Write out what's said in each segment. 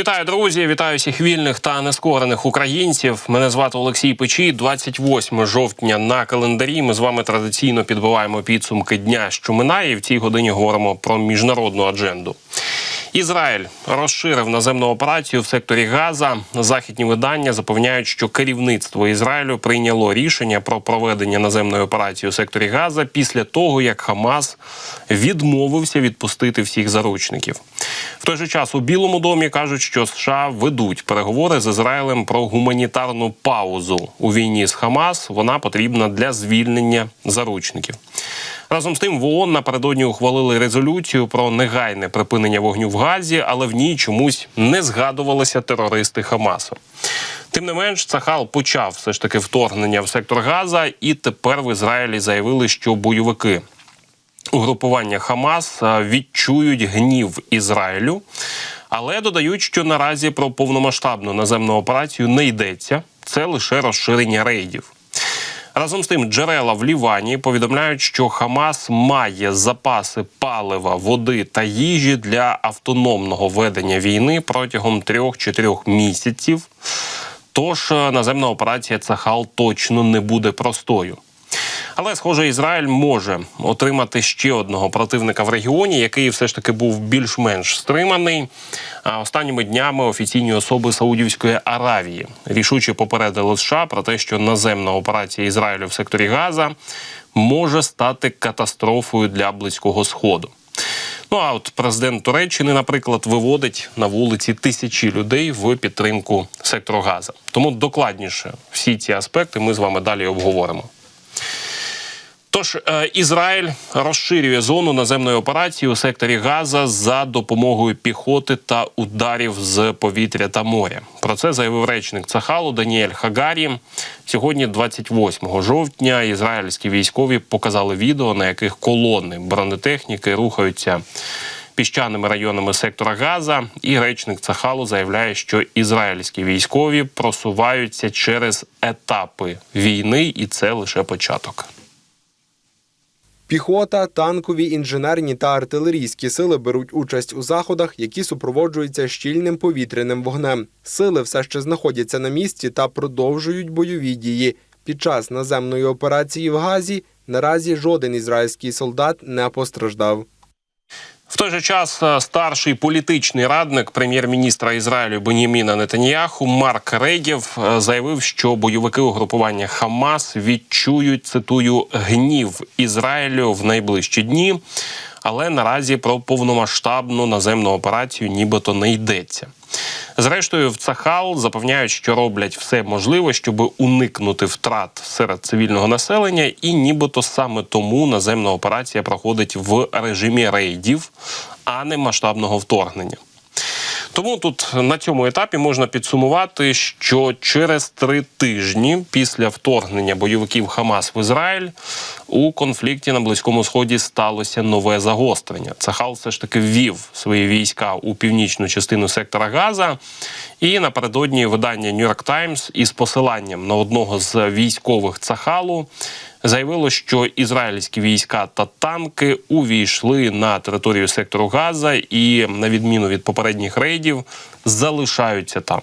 Вітаю, друзі! Вітаю всіх вільних та нескорених українців. Мене звати Олексій Печій. 28 жовтня на календарі. Ми з вами традиційно підбиваємо підсумки дня, що минає. І в цій годині говоримо про міжнародну адженду. Ізраїль розширив наземну операцію в секторі Газа. Західні видання запевняють, що керівництво Ізраїлю прийняло рішення про проведення наземної операції у секторі Газа після того, як Хамас відмовився відпустити всіх заручників. В той же час у Білому домі кажуть, що США ведуть переговори з Ізраїлем про гуманітарну паузу у війні з Хамас. Вона потрібна для звільнення заручників. Разом з тим в ООН напередодні ухвалили резолюцію про негайне припинення вогню в Газі, але в ній чомусь не згадувалися терористи Хамасу. Тим не менш, Цахал почав все ж таки вторгнення в сектор Газа, і тепер в Ізраїлі заявили, що бойовики угрупування Хамас відчують гнів Ізраїлю, але додають, що наразі про повномасштабну наземну операцію не йдеться. Це лише розширення рейдів. Разом з тим, джерела в Лівані повідомляють, що Хамас має запаси палива, води та їжі для автономного ведення війни протягом 3-4 місяців. Тож е, наземна операція Цахал точно не буде простою. Але, схоже, Ізраїль може отримати ще одного противника в регіоні, який все ж таки був більш-менш стриманий. А останніми днями офіційні особи Саудівської Аравії рішуче попередили США про те, що наземна операція Ізраїлю в секторі Газа може стати катастрофою для близького сходу. Ну а от президент Туреччини, наприклад, виводить на вулиці тисячі людей в підтримку сектору Газа. Тому докладніше всі ці аспекти ми з вами далі обговоримо. Тож е, Ізраїль розширює зону наземної операції у секторі Газа за допомогою піхоти та ударів з повітря та моря. Про це заявив речник Цахалу Даніель Хагарі. Сьогодні, 28 жовтня, ізраїльські військові показали відео, на яких колони бронетехніки рухаються піщаними районами сектора Газа. І речник Цахалу заявляє, що ізраїльські військові просуваються через етапи війни, і це лише початок. Піхота, танкові, інженерні та артилерійські сили беруть участь у заходах, які супроводжуються щільним повітряним вогнем. Сили все ще знаходяться на місці та продовжують бойові дії. Під час наземної операції в Газі наразі жоден ізраїльський солдат не постраждав. В той же час е, старший політичний радник прем'єр-міністра Ізраїлю Беніміна Нетаніяху Марк Регів е, заявив, що бойовики угрупування Хамас відчують цитую гнів Ізраїлю в найближчі дні. Але наразі про повномасштабну наземну операцію нібито не йдеться. Зрештою, в Цахал запевняють, що роблять все можливе, щоб уникнути втрат серед цивільного населення, і нібито саме тому наземна операція проходить в режимі рейдів, а не масштабного вторгнення. Тому тут на цьому етапі можна підсумувати, що через три тижні після вторгнення бойовиків Хамас в Ізраїль у конфлікті на близькому сході сталося нове загострення. Цахал все ж таки ввів свої війська у північну частину сектора Газа. І напередодні видання New York Times із посиланням на одного з військових Цахалу заявило, що ізраїльські війська та танки увійшли на територію сектору Газа і, на відміну від попередніх рейдів, залишаються там.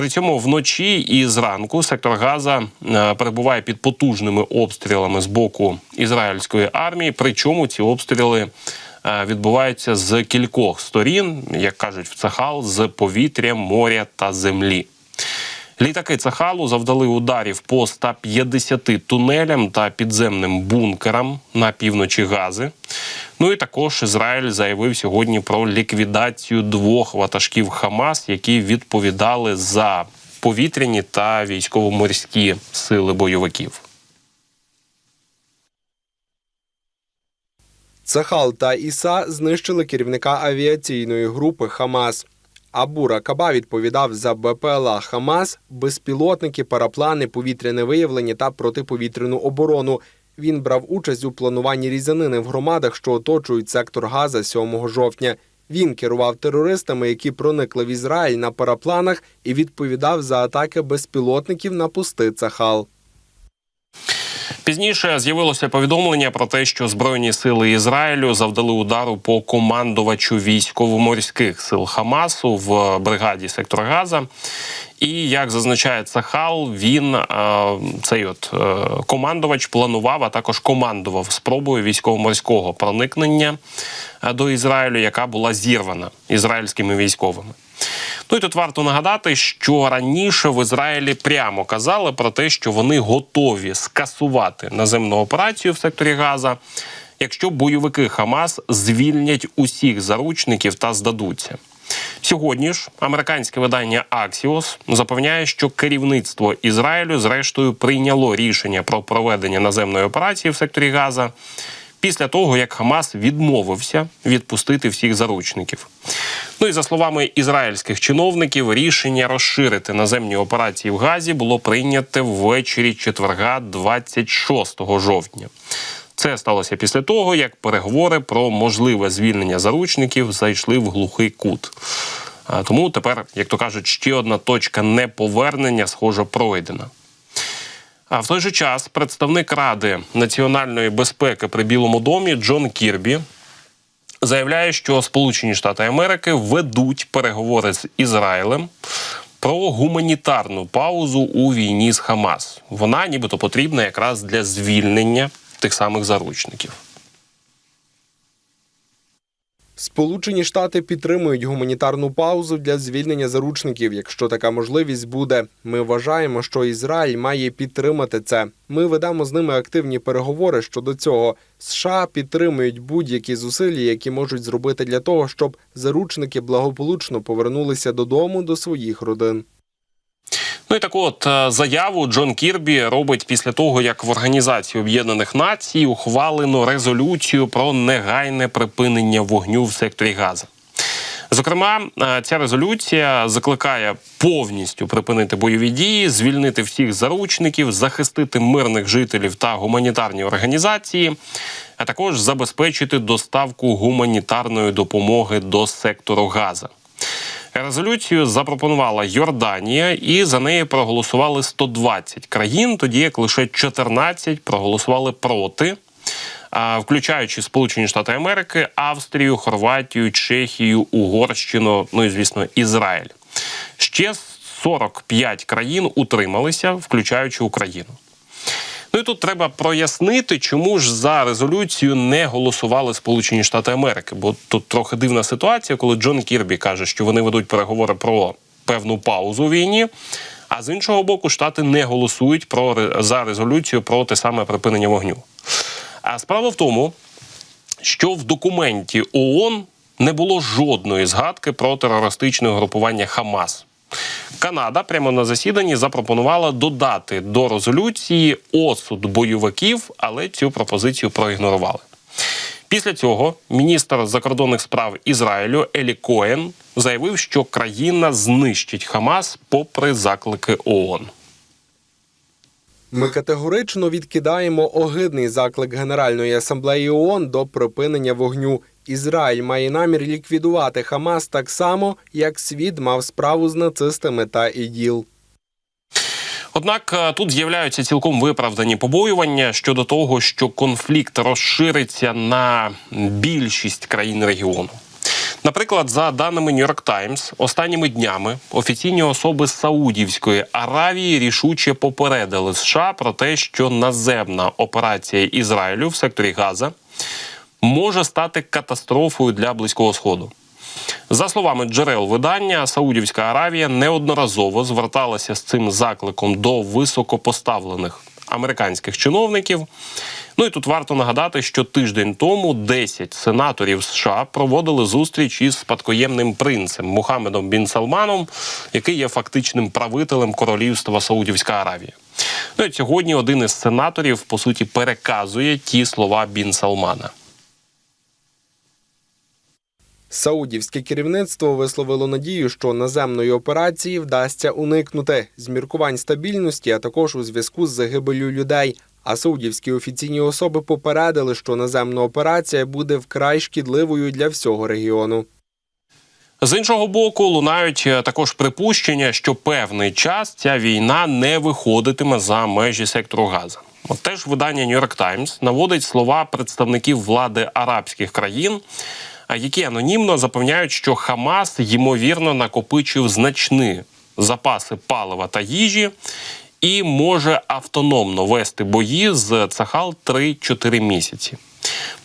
При цьому вночі і зранку сектор Газа е, перебуває під потужними обстрілами з боку ізраїльської армії. Причому ці обстріли е, відбуваються з кількох сторін, як кажуть в Цахал, з повітря, моря та землі. Літаки Цахалу завдали ударів по 150 тунелям та підземним бункерам на півночі Гази. Ну і також Ізраїль заявив сьогодні про ліквідацію двох ватажків Хамас, які відповідали за повітряні та військово-морські сили бойовиків. Цахал та Іса знищили керівника авіаційної групи Хамас. Абура Каба відповідав за БПЛА Хамас, безпілотники, параплани, повітряне виявлення та протиповітряну оборону. Він брав участь у плануванні різанини в громадах, що оточують сектор Газа 7 жовтня. Він керував терористами, які проникли в Ізраїль на парапланах, і відповідав за атаки безпілотників на пусти Цахал. Пізніше з'явилося повідомлення про те, що збройні сили Ізраїлю завдали удару по командувачу військово-морських сил Хамасу в бригаді сектора Газа. І як зазначає Цахал, він е, цей от е, командувач планував, а також командував спробою військово-морського проникнення е, до Ізраїлю, яка була зірвана ізраїльськими військовими. Ну і тут варто нагадати, що раніше в Ізраїлі прямо казали про те, що вони готові скасувати наземну операцію в секторі Газа, якщо бойовики Хамас звільнять усіх заручників та здадуться. Сьогодні ж американське видання Axios запевняє, що керівництво Ізраїлю зрештою прийняло рішення про проведення наземної операції в секторі Газа після того, як Хамас відмовився відпустити всіх заручників. Ну і за словами ізраїльських чиновників, рішення розширити наземні операції в Газі було прийняте ввечері четверга, 26 жовтня. Це сталося після того, як переговори про можливе звільнення заручників зайшли в глухий кут. Тому тепер, як то кажуть, ще одна точка неповернення, схоже, пройдена. А в той же час представник Ради національної безпеки при Білому домі Джон Кірбі заявляє, що Сполучені Штати Америки ведуть переговори з Ізраїлем про гуманітарну паузу у війні з Хамас. Вона нібито потрібна якраз для звільнення тих самих заручників. Сполучені Штати підтримують гуманітарну паузу для звільнення заручників, якщо така можливість буде. Ми вважаємо, що Ізраїль має підтримати це. Ми ведемо з ними активні переговори щодо цього. США підтримують будь-які зусилля, які можуть зробити для того, щоб заручники благополучно повернулися додому до своїх родин. Ну і таку от е, заяву Джон Кірбі робить після того, як в Організації Об'єднаних Націй ухвалено резолюцію про негайне припинення вогню в секторі Газа. Зокрема, е, ця резолюція закликає повністю припинити бойові дії, звільнити всіх заручників, захистити мирних жителів та гуманітарні організації, а також забезпечити доставку гуманітарної допомоги до сектору Газа. Резолюцію запропонувала Йорданія, і за неї проголосували 120 країн, тоді як лише 14 проголосували проти, включаючи Сполучені Штати Америки, Австрію, Хорватію, Чехію, Угорщину, ну і звісно, Ізраїль. Ще 45 країн утрималися, включаючи Україну. Ну і тут треба прояснити, чому ж за резолюцію не голосували Сполучені Штати Америки. Бо тут трохи дивна ситуація, коли Джон Кірбі каже, що вони ведуть переговори про певну паузу у війні. А з іншого боку, штати не голосують про за резолюцію про те саме припинення вогню. А справа в тому, що в документі ООН не було жодної згадки про терористичне групування Хамас. Канада прямо на засіданні запропонувала додати до резолюції осуд бойовиків, але цю пропозицію проігнорували. Після цього міністр закордонних справ Ізраїлю Елі Коен заявив, що країна знищить Хамас попри заклики ООН. Ми категорично відкидаємо огидний заклик Генеральної асамблеї ООН до припинення вогню. Ізраїль має намір ліквідувати Хамас так само, як світ мав справу з нацистами та іділ. Однак е, тут з'являються цілком виправдані побоювання щодо того, що конфлікт розшириться на більшість країн регіону. Наприклад, за даними York Times, останніми днями офіційні особи Саудівської Аравії рішуче попередили США про те, що наземна операція Ізраїлю в секторі Газа може стати катастрофою для близького сходу. За словами джерел видання, Саудівська Аравія неодноразово зверталася з цим закликом до високопоставлених американських чиновників. Ну і тут варто нагадати, що тиждень тому 10 сенаторів США проводили зустріч із спадкоємним принцем Мухаммедом Бін Салманом, який є фактичним правителем королівства Саудівська Аравія. Ну і сьогодні один із сенаторів по суті переказує ті слова Бін Салмана. Саудівське керівництво висловило надію, що наземної операції вдасться уникнути з міркувань стабільності, а також у зв'язку з загибелью людей. А саудівські офіційні особи попередили, що наземна операція буде вкрай шкідливою для всього регіону. З іншого боку, лунають е, також припущення, що певний час ця війна не виходитиме за межі сектору Газа. Теж видання York Times наводить слова представників влади арабських країн, які анонімно запевняють, що Хамас ймовірно накопичив значні запаси палива та їжі і може автономно вести бої з Цахал 3-4 місяці.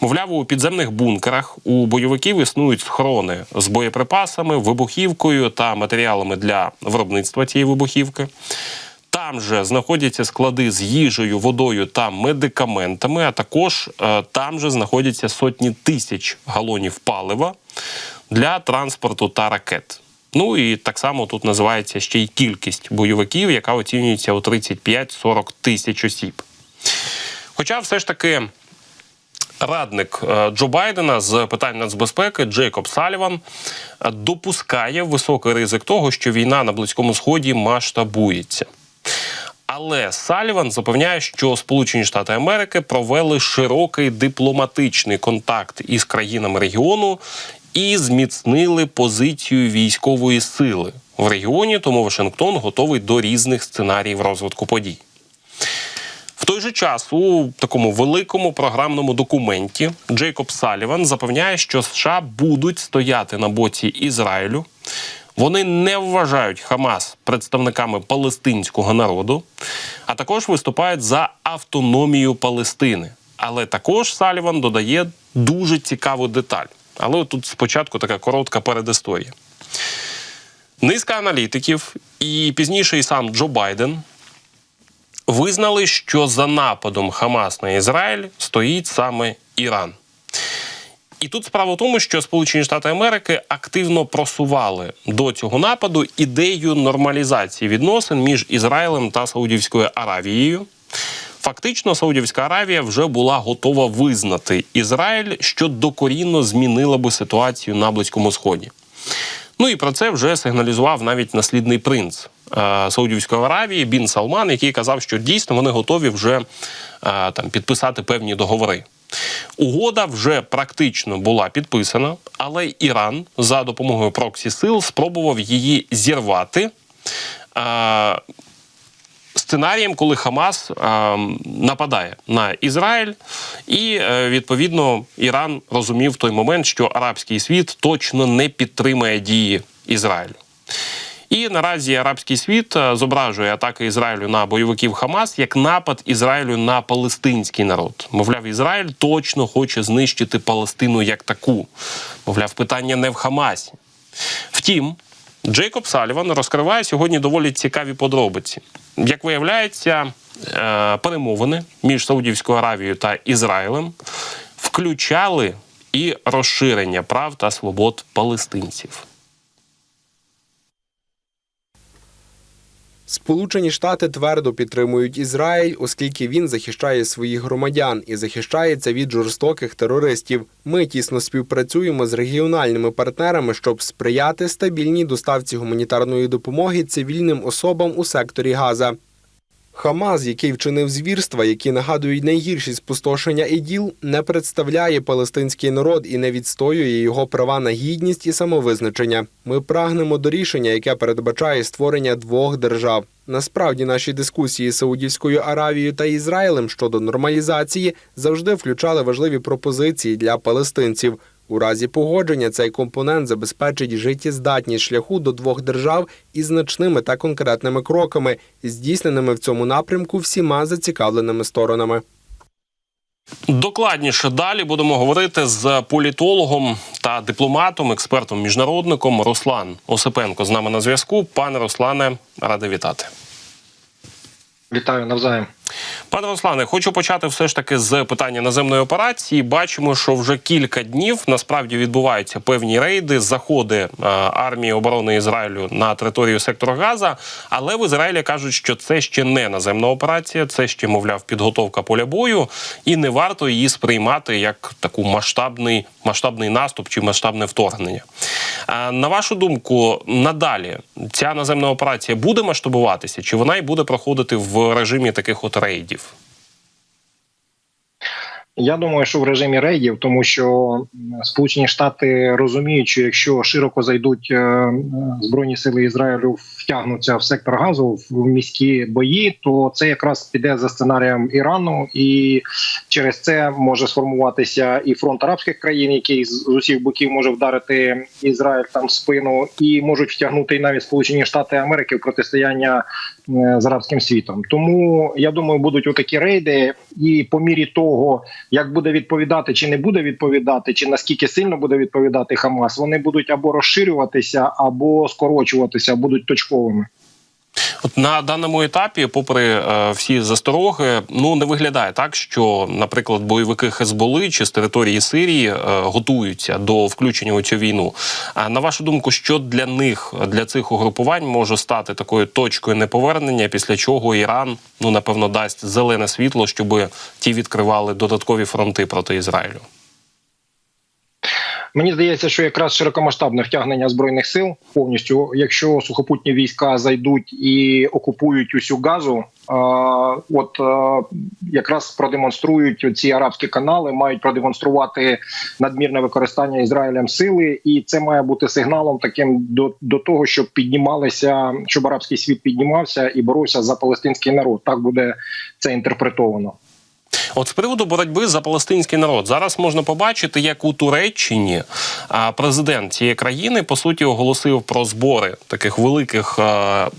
Мовляв, у підземних бункерах у бойовиків існують схорони з боєприпасами, вибухівкою та матеріалами для виробництва цієї вибухівки. Там же знаходяться склади з їжею, водою та медикаментами, а також е, там же знаходяться сотні тисяч галонів палива для транспорту та ракет. Ну і так само тут називається ще й кількість бойовиків, яка оцінюється у 35-40 тисяч осіб. Хоча все ж таки радник е, Джо Байдена з питань нацбезпеки Джейкоб Саліван е, допускає високий ризик того, що війна на Близькому Сході масштабується. Але Саліван запевняє, що Сполучені Штати Америки провели широкий дипломатичний контакт із країнами регіону і зміцнили позицію військової сили в регіоні. Тому Вашингтон готовий до різних сценаріїв розвитку подій. В той же час у такому великому програмному документі Джейкоб Саліван запевняє, що США будуть стояти на боці Ізраїлю. Вони не вважають Хамас представниками палестинського народу, а також виступають за автономію Палестини. Але також Саліван додає дуже цікаву деталь. Але тут спочатку така коротка передісторія. Низка аналітиків, і пізніше і сам Джо Байден визнали, що за нападом Хамас на Ізраїль стоїть саме Іран. І тут справа в тому, що Сполучені Штати Америки активно просували до цього нападу ідею нормалізації відносин між Ізраїлем та Саудівською Аравією. Фактично, Саудівська Аравія вже була готова визнати Ізраїль, що докорінно змінила би ситуацію на Близькому Сході. Ну і про це вже сигналізував навіть наслідний принц е, Саудівської Аравії Бін Салман, який казав, що дійсно вони готові вже е, там підписати певні договори. Угода вже практично була підписана, але Іран за допомогою проксі сил спробував її зірвати. е, Сценарієм, коли Хамас е, нападає на Ізраїль, і е, відповідно Іран розумів в той момент, що арабський світ точно не підтримає дії Ізраїлю. І наразі арабський світ е, зображує атаки Ізраїлю на бойовиків Хамас як напад Ізраїлю на палестинський народ. Мовляв, Ізраїль точно хоче знищити Палестину як таку. Мовляв, питання не в Хамасі. Втім, Джейкоб Саліван розкриває сьогодні доволі цікаві подробиці. Як виявляється, е, перемовини між Саудівською Аравією та Ізраїлем включали і розширення прав та свобод палестинців. Сполучені Штати твердо підтримують Ізраїль, оскільки він захищає своїх громадян і захищається від жорстоких терористів. Ми тісно співпрацюємо з регіональними партнерами, щоб сприяти стабільній доставці гуманітарної допомоги цивільним особам у секторі Газа. Хамас, який вчинив звірства, які нагадують найгірші спустошення іділ, не представляє палестинський народ і не відстоює його права на гідність і самовизначення. Ми прагнемо до рішення, яке передбачає створення двох держав. Насправді, наші дискусії з Саудівською Аравією та Ізраїлем щодо нормалізації завжди включали важливі пропозиції для палестинців. У разі погодження цей компонент забезпечить життєздатність шляху до двох держав із значними та конкретними кроками, здійсненими в цьому напрямку всіма зацікавленими сторонами. Докладніше далі будемо говорити з політологом та дипломатом, експертом, міжнародником Руслан Осипенко з нами на зв'язку. Пане Руслане, радий вітати. Вітаю навзаєм. Пане Руслане, хочу почати все ж таки з питання наземної операції. Бачимо, що вже кілька днів насправді відбуваються певні рейди, заходи е, армії оборони Ізраїлю на територію сектору Газа. Але в Ізраїлі кажуть, що це ще не наземна операція, це ще, мовляв, підготовка поля бою, і не варто її сприймати як таку масштабний, масштабний наступ чи масштабне вторгнення. Е, На вашу думку, надалі ця наземна операція буде масштабуватися, чи вона й буде проходити в режимі таких от рейдів? Я думаю, що в режимі рейдів, тому що Сполучені Штати розуміють, що якщо широко зайдуть е, збройні сили Ізраїлю, втягнуться в сектор газу в міські бої, то це якраз піде за сценарієм Ірану, і через це може сформуватися і фронт арабських країн, який з усіх боків може вдарити Ізраїль там в спину, і можуть втягнути і навіть Сполучені Штати Америки в протистояння з арабським світом. Тому я думаю, будуть отакі рейди, і по мірі того, як буде відповідати чи не буде відповідати, чи наскільки сильно буде відповідати Хамас, вони будуть або розширюватися, або скорочуватися, будуть точковими. От на даному етапі, попри е, всі застороги, ну не виглядає так, що, наприклад, бойовики Хезболи чи з території Сирії е, готуються до включення у цю війну. А на вашу думку, що для них, для цих угрупувань, може стати такою точкою неповернення, після чого Іран ну напевно дасть зелене світло, щоб ті відкривали додаткові фронти проти Ізраїлю? Мені здається, що якраз широкомасштабне втягнення збройних сил повністю, якщо сухопутні війська зайдуть і окупують усю газу, от якраз продемонструють ці арабські канали, мають продемонструвати надмірне використання Ізраїлем сили, і це має бути сигналом таким до, до того, щоб піднімалися, щоб арабський світ піднімався і боровся за палестинський народ. Так буде це інтерпретовано. От з приводу боротьби за палестинський народ зараз можна побачити, як у Туреччині президент цієї країни по суті оголосив про збори таких великих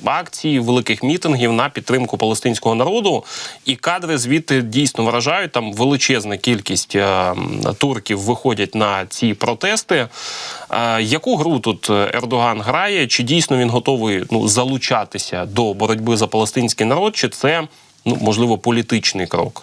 акцій, великих мітингів на підтримку палестинського народу. І кадри звідти дійсно вражають. Там величезна кількість турків виходять на ці протести. Яку гру тут Ердоган грає? Чи дійсно він готовий ну залучатися до боротьби за палестинський народ? Чи це ну можливо політичний крок?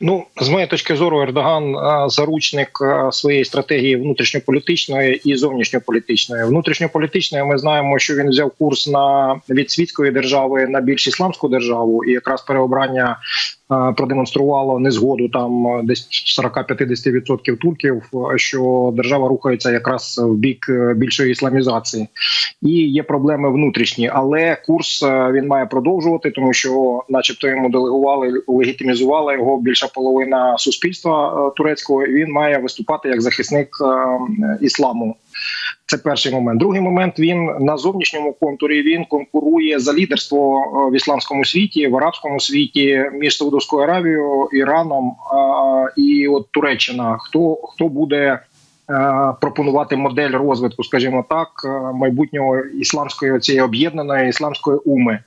Ну, з моєї точки зору, Ердоган заручник своєї стратегії внутрішньополітичної і зовнішньополітичної. Внутрішньополітичної ми знаємо, що він взяв курс на від світської держави на більш ісламську державу, і якраз переобрання продемонструвало незгоду там десь 40-50% турків, що держава рухається якраз в бік е, більшої ісламізації, і є проблеми внутрішні, але курс е, він має продовжувати, тому що, начебто, йому делегували, легітимізувала його більша половина суспільства е, турецького. Він має виступати як захисник е, ісламу. Це перший момент. Другий момент він на зовнішньому контурі він конкурує за лідерство е, в ісламському світі, в арабському світі між Саудовською Аравією, Іраном і от Туреччина. Хто хто буде пропонувати модель розвитку, скажімо так, е, майбутнього ісламської цієї об'єднаної ісламської уми?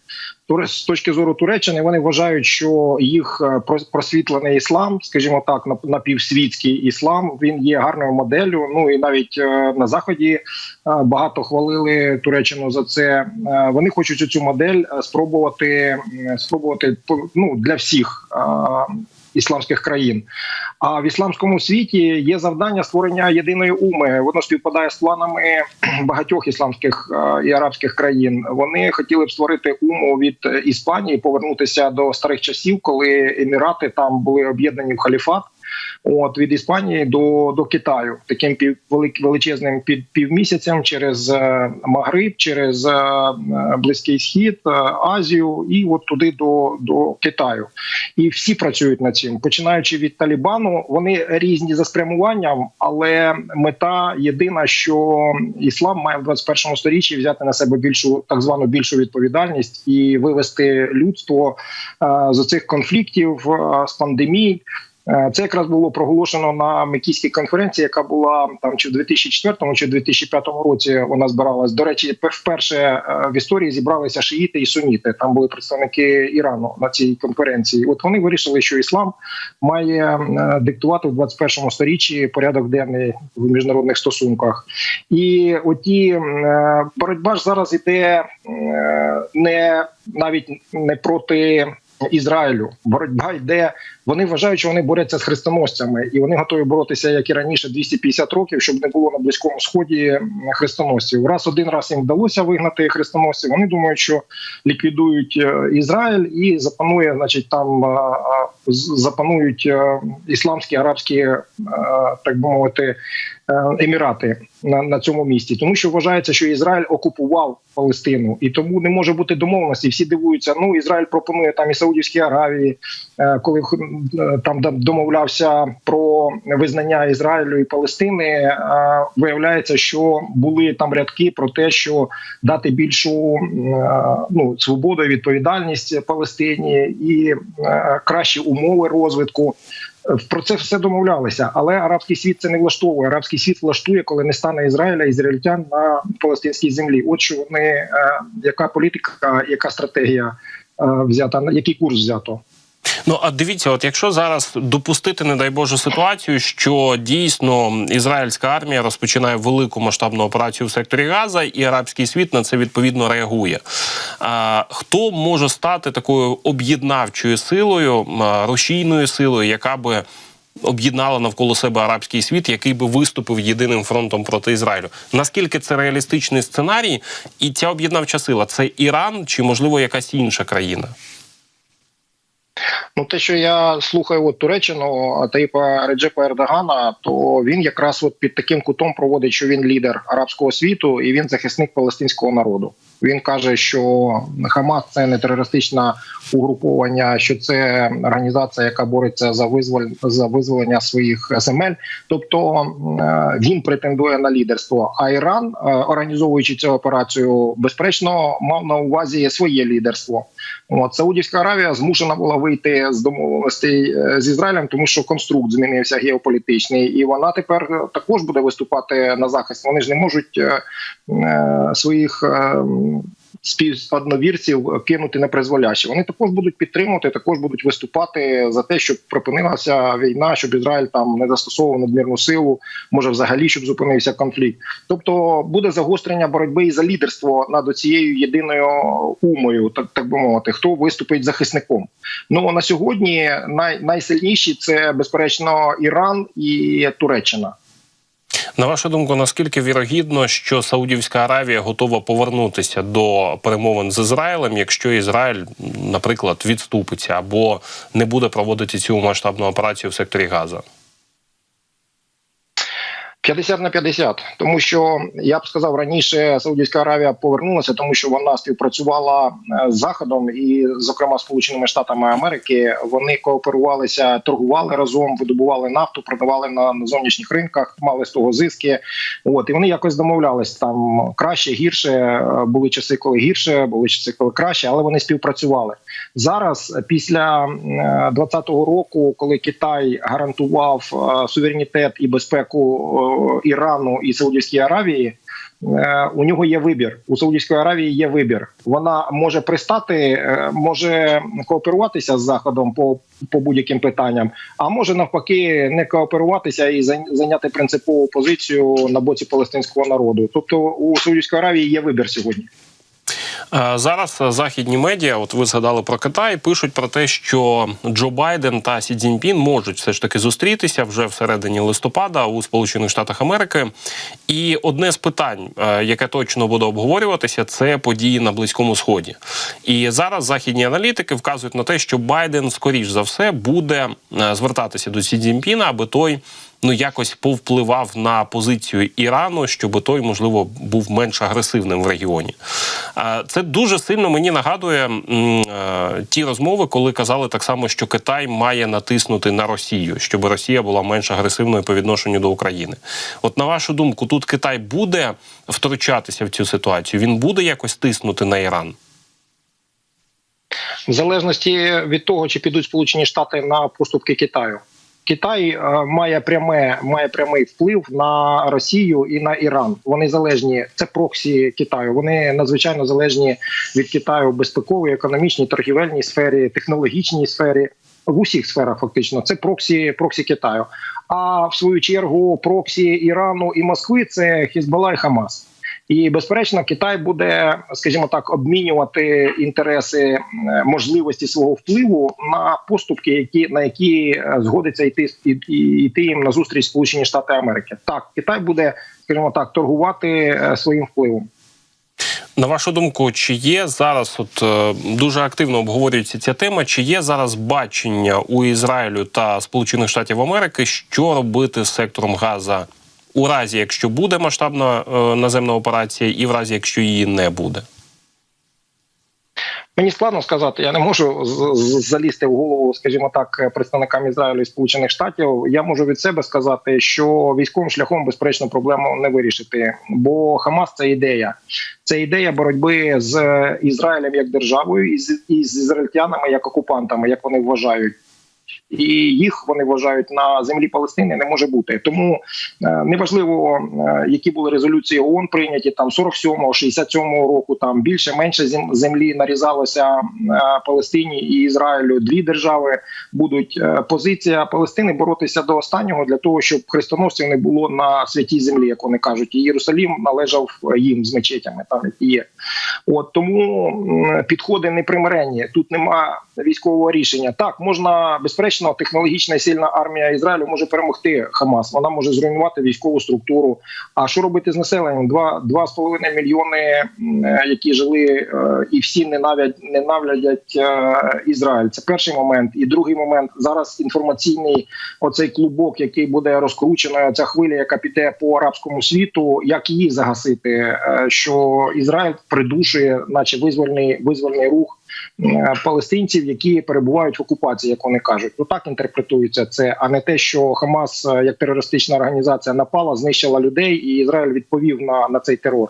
З точки зору Туреччини вони вважають, що їх е, про- просвітлений іслам, скажімо так, напівсвітський іслам, він є гарною моделлю. Ну і навіть е, на заході е, багато хвалили Туреччину за це. Е, Вони хочуть цю модель е, спробувати спробувати ну, для всіх. Ісламських країн, а в ісламському світі є завдання створення єдиної уми. Воно співпадає з планами багатьох ісламських е, і арабських країн. Вони хотіли б створити уму від е, Іспанії, повернутися до старих часів, коли емірати там були об'єднані в халіфат. От від Іспанії до, до Китаю таким пів величезним під півмісяцем через е, Магриб, через е, Близький Схід, е, Азію і от туди до, до Китаю. І всі працюють над цим, починаючи від Талібану. Вони різні за спрямуванням, але мета єдина, що іслам має в 21 сторіччі взяти на себе більшу так звану більшу відповідальність і вивести людство з цих конфліктів з пандемій. Е, Це якраз було проголошено на Мекійській конференції, яка була там чи в 2004 чи в 2005 році. Вона збиралась. До речі, вперше е, в історії зібралися шиїти і суніти. Там були представники Ірану на цій конференції. От вони вирішили, що іслам має е, диктувати в 21 сторіччі порядок денний в міжнародних стосунках. І оті боротьба ж зараз іде не навіть не проти. Ізраїлю боротьба йде. Вони вважають, що вони борються з хрестоносцями, і вони готові боротися як і раніше 250 років, щоб не було на близькому сході хрестоносців. Раз один раз їм вдалося вигнати хрестоносців. Вони думають, що ліквідують е, Ізраїль і запанує, значить, там е, е, запанують ісламські арабські, так би мовити. Е, Емірати на, на цьому місці, тому що вважається, що Ізраїль окупував Палестину, і тому не може бути домовленості. Всі дивуються. Ну Ізраїль пропонує там і Саудівській Аравії, е, коли е, там домовлявся про визнання Ізраїлю і Палестини. Виявляється, що були там рядки про те, що дати більшу ну свободу і відповідальність Палестині і кращі умови розвитку. Про це все домовлялися, але арабський світ це не влаштовує. Арабський світ влаштує, коли не стане Ізраїля ізраїльтян на палестинській землі. От що вони е, яка політика, яка стратегія е, взята, який курс взято. Ну а дивіться, от якщо зараз допустити, не дай Боже, ситуацію, що дійсно ізраїльська армія розпочинає велику масштабну операцію в секторі Газа, і арабський світ на це відповідно реагує. А, хто може стати такою об'єднавчою силою, рушійною силою, яка би об'єднала навколо себе арабський світ, який би виступив єдиним фронтом проти Ізраїлю? Наскільки це реалістичний сценарій, і ця об'єднавча сила це Іран чи можливо якась інша країна? Ну, те, що я слухаю от Туреччину Таїпа Реджепа Ердогана, то він якраз от під таким кутом проводить, що він лідер арабського світу і він захисник палестинського народу. Він каже, що Хамас це не терористичне угруповання, що це організація, яка бореться за визволь за визволення своїх земель. Тобто е, він претендує на лідерство. А Іран, е, організовуючи цю операцію, безперечно мав на увазі своє лідерство. От Саудівська Аравія змушена була вийти з домовленостей е, з Ізраїлем, тому що конструкт змінився геополітичний, і вона тепер е, також буде виступати на захист. Вони ж не можуть е, своїх. Е, Співодновірців кинути на призволяще. Вони також будуть підтримувати, також будуть виступати за те, щоб припинилася війна, щоб Ізраїль там не застосовував надмірну силу, може взагалі щоб зупинився конфлікт. Тобто буде загострення боротьби і за лідерство над цією єдиною умою, так так би мовити, хто виступить захисником. Ну на сьогодні най, найсильніші це безперечно Іран і Туреччина. На вашу думку, наскільки вірогідно, що Саудівська Аравія готова повернутися до перемовин з Ізраїлем, якщо Ізраїль, наприклад, відступиться або не буде проводити цю масштабну операцію в секторі Газа? 50 на 50. тому що я б сказав раніше, Саудівська Аравія повернулася, тому що вона співпрацювала е, з заходом і, зокрема, Сполученими Штатами Америки. Вони кооперувалися, торгували разом, видобували нафту, продавали на, на зовнішніх ринках, мали з того зиски. От і вони якось домовлялись там краще, гірше. Е, Були часи, коли гірше, були часи, коли краще, але вони співпрацювали зараз. Після 2020 року, коли Китай гарантував е, суверенітет і безпеку. е, Ірану і Саудівській Аравії. е, У нього є вибір у Саудівської Аравії. Є вибір. Вона може пристати, е, може кооперуватися з заходом по по будь-яким питанням, а може навпаки не кооперуватися і зайняти принципову позицію на боці палестинського народу. Тобто у Саудівської Аравії є вибір сьогодні. Е, Зараз е, західні медіа, от ви згадали про Китай, пишуть про те, що Джо Байден та Сі Цзіньпін можуть все ж таки зустрітися вже всередині листопада у Сполучених Штатах Америки. І одне з питань, е, яке точно буде обговорюватися, це події на Близькому Сході. І зараз західні аналітики вказують на те, що Байден, скоріш за все, буде звертатися до Сі Цзіньпіна, аби той ну якось повпливав на позицію Ірану, щоб той, можливо, був менш агресивним в регіоні. Це дуже сильно мені нагадує е, ті розмови, коли казали так само, що Китай має натиснути на Росію, щоб Росія була менш агресивною по відношенню до України. От на вашу думку, тут Китай буде втручатися в цю ситуацію? Він буде якось тиснути на Іран? в залежності від того, чи підуть Сполучені Штати на поступки Китаю. Китай е, має пряме має прямий вплив на Росію і на Іран. Вони залежні. Це проксі Китаю. Вони надзвичайно залежні від Китаю в безпековій, економічній, торгівельній сфері, технологічній сфері. В усіх сферах фактично це проксі, проксі Китаю. А в свою чергу проксі Ірану і Москви це Хізбалла і Хамас. І безперечно, Китай буде, скажімо так, обмінювати інтереси е, можливості свого впливу на поступки, які на які е, згодиться йти йти їм на зустріч Сполучені Штати Америки. Так, Китай буде, скажімо так, торгувати е, своїм впливом. На вашу думку, чи є зараз, от дуже активно обговорюється ця тема, чи є зараз бачення у Ізраїлю та Сполучених Штатів Америки, що робити з сектором Газа у разі, якщо буде масштабна е, наземна операція, і в разі, якщо її не буде? Мені складно сказати, я не можу залізти в голову, скажімо так, представникам Ізраїлю і Сполучених Штатів. Я можу від себе сказати, що військовим шляхом безперечно проблему не вирішити, бо Хамас це ідея. Це ідея боротьби з Ізраїлем як державою і з ізраїльтянами як окупантами, як вони вважають. І їх вони вважають на землі Палестини не може бути. Тому е, неважливо, е, які були резолюції ООН прийняті там 47-го, 67-го року. Там більше менше зем- землі нарізалося е, Палестині і Ізраїлю. Дві держави будуть. Позиція Палестини боротися до останнього для того, щоб хрестоносців не було на святій землі, як вони кажуть. І Єрусалім належав їм з мечетями, там є. От тому підходи непримиренні. Тут нема військового рішення. Так можна безперечно, технологічна і сильна армія Ізраїлю може перемогти Хамас. Вона може зруйнувати військову структуру. А що робити з населенням? Два два з половиною мільйони, е, які жили е, і всі ненавидять, ненавидять е, Ізраїль. Це перший момент. І другий момент зараз інформаційний оцей клубок, який буде розкручено, ця хвиля, яка піде по арабському світу, як її загасити? Що Ізраїль придушує, наче визвольний визвольний рух палестинців, які перебувають в окупації, як вони кажуть. Ну так інтерпретується це, а не те, що Хамас е, як терористична організація напала, знищила людей, і Ізраїль відповів на, на цей терор.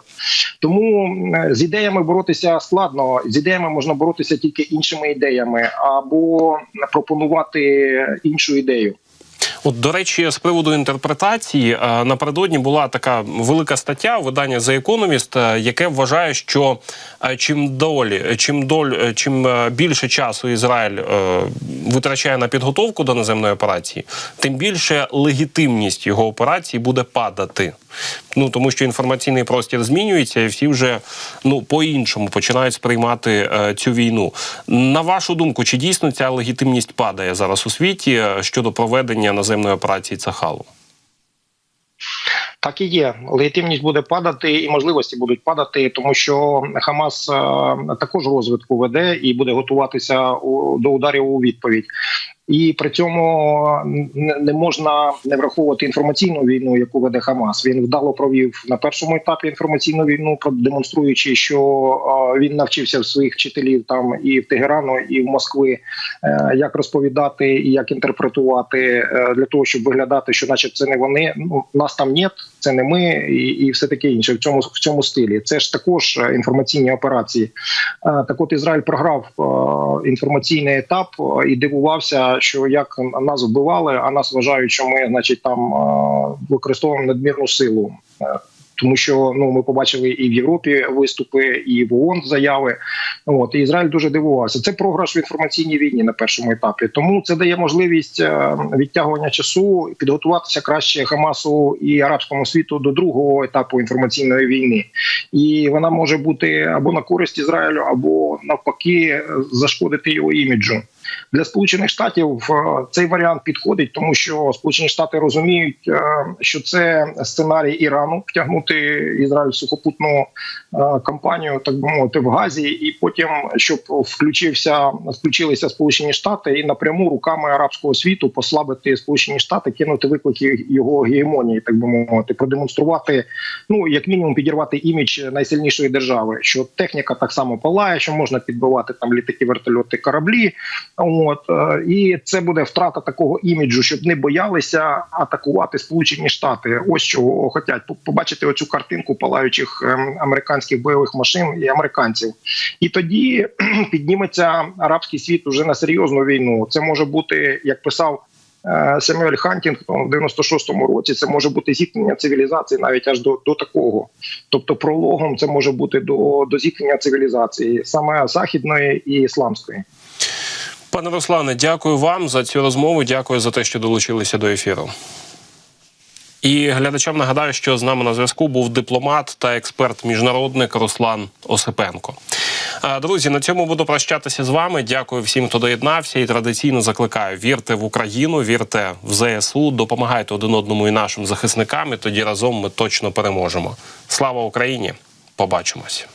Тому е, з ідеями боротися складно. З ідеями можна боротися тільки іншими ідеями або пропонувати іншу ідею. От, до речі, з приводу інтерпретації е, напередодні була така велика стаття видання The Economist, е, яке вважає, що е, чим долі, чим доль, чим більше часу Ізраїль витрачає на підготовку до наземної операції, тим більше легітимність його операції буде падати. Ну тому що інформаційний простір змінюється, і всі вже ну по-іншому починають сприймати цю війну. На вашу думку, чи дійсно ця легітимність падає зараз у світі щодо проведення наземної операції Цахалу? Так і є. Легітимність буде падати, і можливості будуть падати, тому що Хамас е, також розвитку веде і буде готуватися до ударів у відповідь. І при цьому не можна не враховувати інформаційну війну, яку веде Хамас. Він вдало провів на першому етапі інформаційну війну, демонструючи, що він навчився в своїх вчителів там і в Тегерану, і в Москви, е, як розповідати і як інтерпретувати е, для того, щоб виглядати, що, наче, це не вони. Ну нас там нет, це не ми, і, і все таке інше в цьому в цьому стилі. Це ж також е, інформаційні операції. Так, от Ізраїль програв інформаційний етап і дивувався, що як нас вбивали, а нас вважають, що ми, значить, там е, використовуємо надмірну силу. Е, Тому що ну ми побачили і в Європі виступи, і в ООН заяви. От і Ізраїль дуже дивувався. Це програш в інформаційній війні на першому етапі. Тому це дає можливість е, відтягування часу, підготуватися краще Хамасу і арабському світу до другого етапу інформаційної війни. І вона може бути або на користь Ізраїлю, або навпаки зашкодити його іміджу. Для сполучених штатів е, цей варіант підходить, тому що Сполучені Штати розуміють, е, що це сценарій Ірану втягнути Ізраїль в сухопутну е, кампанію, так би мовити, в Газі, і потім щоб включився, включилися Сполучені Штати і напряму руками арабського світу послабити Сполучені Штати, кинути виклики його гегемонії, так би мовити, продемонструвати, ну як мінімум, підірвати імідж найсильнішої держави, що техніка так само палає, що можна підбивати там літаки, вертольоти, кораблі. От е, і це буде втрата такого іміджу, щоб не боялися атакувати Сполучені Штати. Ось чого хочуть побачити оцю картинку палаючих ем, американських бойових машин і американців. І тоді підніметься арабський світ уже на серйозну війну. Це може бути, як писав. е, Семюель Хантінгтон в 96-му році це може бути зіткнення цивілізації навіть аж до, до такого. Тобто, прологом це може бути до, до зіткнення цивілізації, саме західної і ісламської. Пане Руслане, дякую вам за цю розмову. Дякую за те, що долучилися до ефіру. І глядачам нагадаю, що з нами на зв'язку був дипломат та експерт-міжнародник Руслан Осипенко. Е, Друзі, на цьому буду прощатися з вами. Дякую всім, хто доєднався, і традиційно закликаю: вірте в Україну, вірте в ЗСУ, допомагайте один одному і нашим захисникам. І тоді разом ми точно переможемо. Слава Україні! Побачимось.